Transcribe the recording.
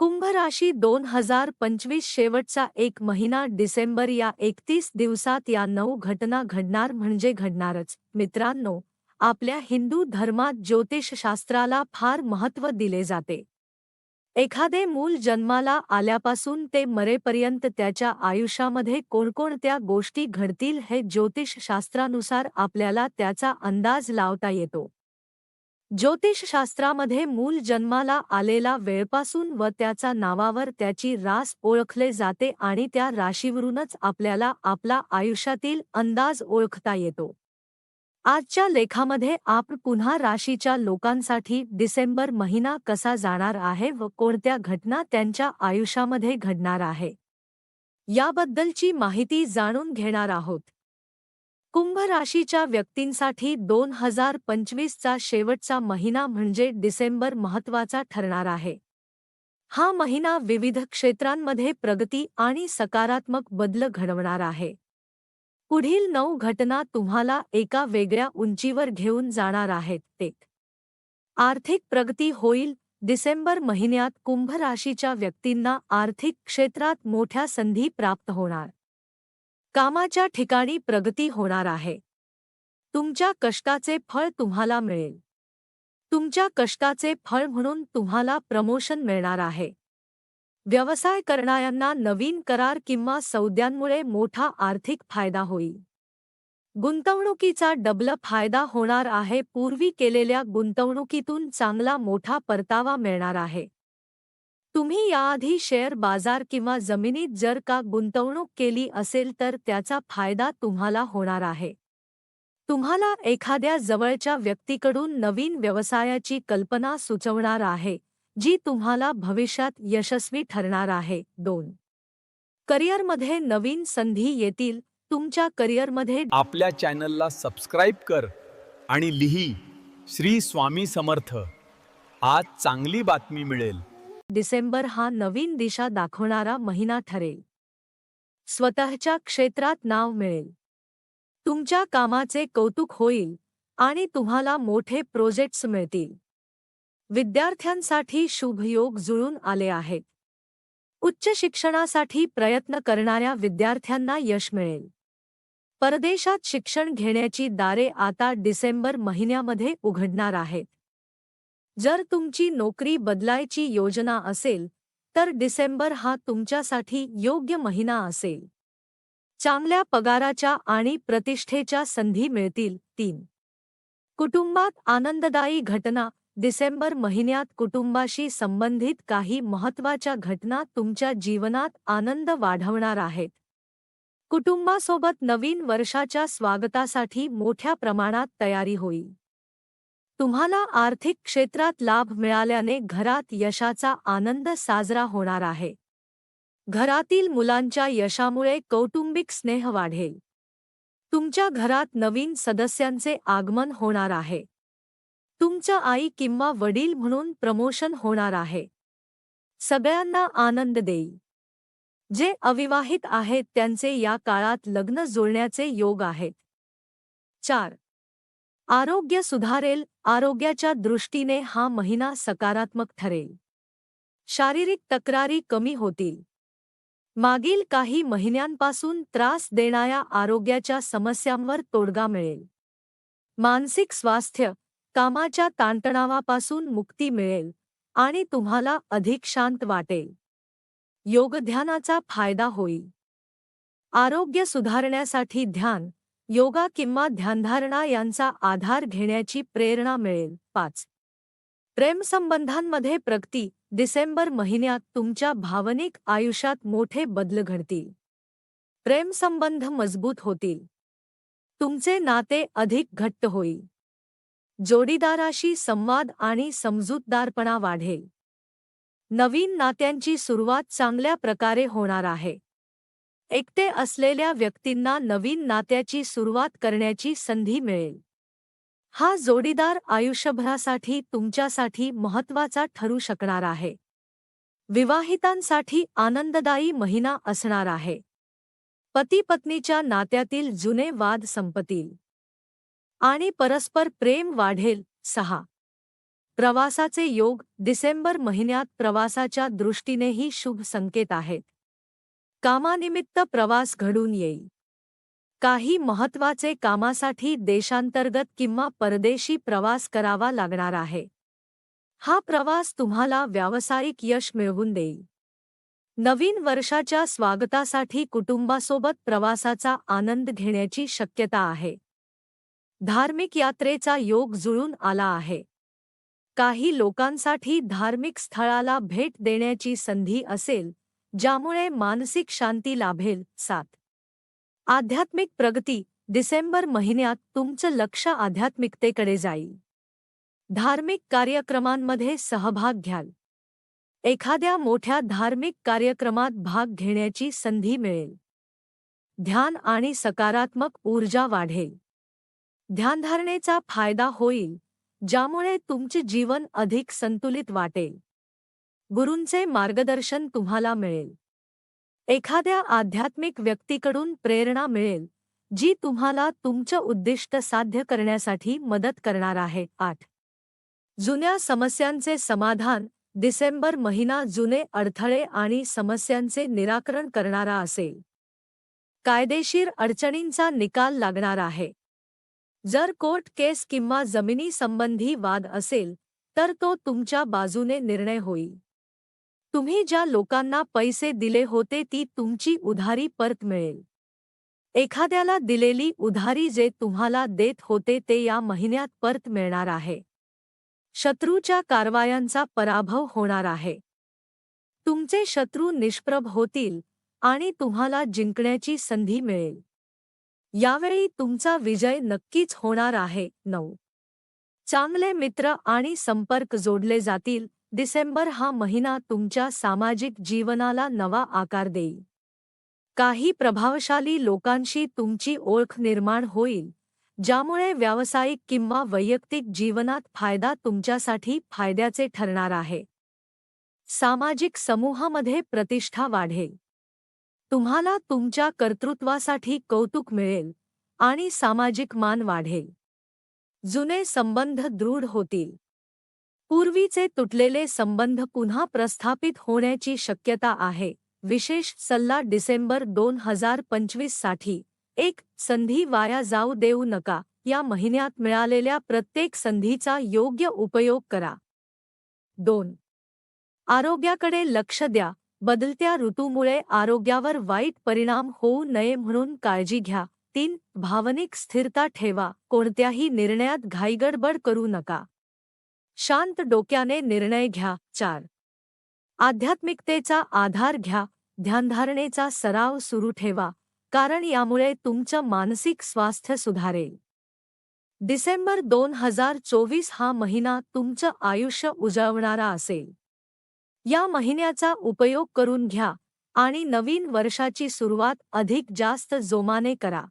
कुंभ राशी दोन हजार पंचवीस शेवटचा एक महिना डिसेंबर या एकतीस दिवसात या नऊ घटना घडणार म्हणजे घडणारच. मित्रांनो आपल्या हिंदू धर्मात ज्योतिषशास्त्राला फार महत्त्व दिले जाते. एखादे मूल जन्माला आल्यापासून ते मरेपर्यंत त्याच्या आयुष्यामध्ये कोणकोणत्या गोष्टी घडतील हे ज्योतिषशास्त्रानुसार आपल्याला त्याचा अंदाज लावता येतो. ज्योतिषशास्त्रामध्ये मूल जन्माला आलेला वेळपासून व त्याचा नावावर त्याची रास ओळखले जाते आणि त्या राशीवरूनच आपल्याला आपला आयुष्यातील अंदाज ओळखता येतो. आजच्या लेखामध्ये आपण पुन्हा राशीच्या लोकांसाठी डिसेंबर महिना कसा जाणार आहे व कोणत्या घटना त्यांच्या आयुष्यामध्ये घडणार आहे याबद्दलची माहिती जाणून घेणार आहोत. कुंभ राशीच्या व्यक्तींसाठी दोन हजार पंचवीसचा शेवटचा महिना म्हणजे डिसेंबर महत्त्वाचा ठरणार आहे. हा महिना विविध क्षेत्रांमध्ये प्रगती आणि सकारात्मक बदल घडवणार आहे. पुढील नऊ घटना तुम्हाला एका वेगळ्या उंचीवर घेऊन जाणार आहेत ते. आर्थिक प्रगती होईल डिसेंबर महिन्यात कुंभ राशीच्या व्यक्तींना आर्थिक क्षेत्रात मोठ्या संधी प्राप्त होणार. कामाच्या ठिकाणी प्रगती होणार आहे. तुमच्या कष्टाचे फळ तुम्हाला मिळेल. तुमच्या कष्टाचे फळ म्हणून तुम्हाला प्रमोशन मिळणार आहे. व्यवसाय करणाऱ्यांना नवीन करार किंवा सौद्यांमुळे मोठा आर्थिक फायदा होईल. गुंतवणुकीचा डबल फायदा होणार आहे. पूर्वी केलेल्या गुंतवणुकीतून चांगला मोठा परतावा मिळणार आहे. तुम्ही याआधी शेअर बाजार किंवा जमिनीत जर का गुंतवणूक केली असेल तर त्याचा फायदा तुम्हाला होणार आहे. तुम्हाला एखाद्या जवळच्या व्यक्तीकडून नवीन व्यवसायाची कल्पना सुचवणार आहे जी तुम्हाला भविष्यात यशस्वी ठरणार आहे. दोन. करिअरमध्ये नवीन संधी येतील तुमच्या करिअरमध्ये आपल्या चॅनलला सबस्क्राईब कर आणि लिही श्री स्वामी समर्थ. आज चांगली बातमी मिळेल. डिसेंबर हा नवीन दिशा दाखवणारा महिना ठरेल. स्वतःच्या क्षेत्रात नाव मिळेल. तुमच्या कामाचे कौतुक होईल आणि तुम्हाला मोठे प्रोजेक्ट्स मिळतील. विद्यार्थ्यांसाठी शुभयोग जुळून आले आहेत. उच्च शिक्षणासाठी प्रयत्न करणाऱ्या विद्यार्थ्यांना यश मिळेल. परदेशात शिक्षण घेण्याची दारे आता डिसेंबर महिन्यामध्ये उघडणार आहेत. जर तुमची नोकरी बदलायची योजना असेल तर डिसेंबर हा तुमच्यासाठी योग्य महिना असेल. चांगल्या पगाराच्या आणि प्रतिष्ठेच्या संधी मिळतील तीन. कुटुंबात आनंददायी घटना डिसेंबर महिन्यात कुटुंबाशी संबंधित काही महत्त्वाच्या घटना तुमच्या जीवनात आनंद वाढवणार आहेत. कुटुंबासोबत नवीन वर्षाच्या स्वागतासाठी मोठ्या प्रमाणात तयारी होईल. तुम्हाला आर्थिक क्षेत्रात लाभ मिळाल्याने घरात यशाचा आनंद साजरा होणार आहे. घरातील मुलांच्या यशामुळे कौटुंबिक स्नेह वाढेल. तुमच्या घरात नवीन सदस्यांचे आगमन होणार आहे. तुमचं आई किंवा वडील म्हणून प्रमोशन होणार आहे. सगळ्यांना आनंद देईल. जे अविवाहित आहेत त्यांचे या काळात लग्न जुळण्याचे योग आहेत. चार आरोग्य सुधारेल आरोग्याच्या दृष्टीने हा महिना सकारात्मक ठरेल. शारीरिक तक्रारी कमी होतील. मागील काही महिन्यांपासून त्रास देणाऱ्या आरोग्याच्या समस्यांवर तोडगा मिळेल. मानसिक स्वास्थ्य कामाच्या ताणतणावापासून मुक्ती मिळेल आणि तुम्हाला अधिक शांत वाटेल. योगध्यानाचा फायदा होईल. आरोग्य सुधारण्यासाठी ध्यान योगा किंवा ध्यानधारणा यांचा आधार घेण्याची प्रेरणा मिळेल. पाच. प्रेमसंबंधांमध्ये प्रगती. डिसेंबर महिन्यात तुमच्या भावनिक आयुष्यात मोठे बदल घडतील. प्रेमसंबंध मज़बूत होतील. तुमचे नाते अधिक घट्ट होईल. जोडीदाराशी संवाद आणि समजूतदारपणा वाढेल. नवीन नात्यांची सुरुवात चांगल्या प्रकारे होणार आहे. एकटे असलेल्या व्यक्तींना नवीन नात्याची सुरुवात करण्याची संधी मिळेल. हा जोडीदार आयुष्यभरासाठी तुमच्यासाठी महत्त्वाचा ठरू शकणार आहे. विवाहितांसाठी आनंददायी महिना असणार आहे. पती पत्नीच्या नात्यातील जुने वाद संपतील. आणि परस्पर प्रेम वाढेल. सहा. प्रवासाचे योग डिसेंबर महिन्यात प्रवासाच्या दृष्टीनेही शुभ संकेत आहेत. कामानिमित्त प्रवास घडून येईल. काही महत्त्वाचे कामासाठी देशांतर्गत किंवा परदेशी प्रवास करावा लागणार आहे. हा प्रवास तुम्हाला व्यावसायिक यश मिळवून देईल. नवीन वर्षाच्या स्वागतासाठी कुटुंबासोबत प्रवासाचा आनंद घेण्याची शक्यता आहे. धार्मिक यात्रेचा योग जुळून आला आहे. काही लोकांसाठी धार्मिक स्थळाला भेट देण्याची संधी असेल ज्यामुळे मानसिक शांती लाभेल. सात. आध्यात्मिक प्रगती. डिसेंबर महिन्यात तुमचं लक्ष आध्यात्मिकतेकडे जाईल. धार्मिक कार्यक्रमांमध्ये सहभाग घ्याल. एखाद्या मोठ्या धार्मिक कार्यक्रमात भाग घेण्याची संधी मिळेल. ध्यान आणि सकारात्मक ऊर्जा वाढेल. ध्यानधारणेचा फायदा होईल ज्यामुळे तुमचे जीवन अधिक संतुलित वाटेल. गुरूंचे मार्गदर्शन तुम्हाला मिळेल. एखाद्या आध्यात्मिक व्यक्तीकडून प्रेरणा मिळेल जी तुम्हाला तुमचं उद्दिष्ट साध्य करण्यासाठी मदत करणार आहे. आठ. जुन्या समस्यांचे समाधान डिसेंबर महिना जुने अडथळे आणि समस्यांचे निराकरण करणारा असेल. कायदेशीर अडचणींचा निकाल लागणार आहे. जर कोर्ट केस किंवा जमिनी संबंधी वाद असेल तर तो तुमच्या बाजूने निर्णय होईल. तुम्ही ज्या लोकांना पैसे दिले होते ती तुमची उधारी परत मिळेल. एखाद्याला दिलेली उधारी जे तुम्हाला देत होते ते या महिन्यात परत मिळणार आहे. शत्रूच्या कारवायांचा पराभव होणार आहे. तुमचे शत्रू निष्प्रभ होतील आणि तुम्हाला जिंकण्याची संधी मिळेल. यावेळी तुमचा विजय नक्कीच होणार आहे. नऊ. चांगले मित्र आणि संपर्क जोडले जातील. डिसेंबर हा महिना तुमच्या सामाजिक जीवनाला नवा आकार देईल. काही प्रभावशाली लोकांशी तुमची ओळख निर्माण होईल ज्यामुळे व्यावसायिक किंवा वैयक्तिक जीवनात फायदा तुमच्यासाठी फायद्याचे ठरणार आहे. सामाजिक समूहामध्ये प्रतिष्ठा वाढेल. तुम्हाला तुमच्या कर्तृत्वासाठी कौतुक मिळेल आणि सामाजिक मान वाढेल. जुने संबंध दृढ होतील. पूर्वीचे तुटलेले संबंध पुन्हा प्रस्थापित होण्याची शक्यता आहे. विशेष सल्ला डिसेंबर दोन हजार पंचवीससाठी. एक संधी वाया जाऊ देऊ नका. या महिन्यात मिळालेल्या प्रत्येक संधीचा योग्य उपयोग करा. दोन आरोग्याकडे लक्ष द्या. बदलत्या ऋतूमुळे आरोग्यावर वाईट परिणाम होऊ नये म्हणून काळजी घ्या. तीन भावनिक स्थिरता ठेवा. कोणत्याही निर्णयात घाईगडबड करू नका. शांत डोक्याने निर्णय घ्या. चार. आध्यात्मिकतेचा आधार घ्या. ध्यानधारणेचा सराव सुरू ठेवा. कारण यामुळे तुमचं मानसिक स्वास्थ्य सुधारेल. डिसेंबर दोन हजार चोवीस हा महिना तुमचं आयुष्य उजळवणारा असेल. या महिन्याचा उपयोग करून घ्या आणि नवीन वर्षाची सुरुवात अधिक जास्त जोमाने करा.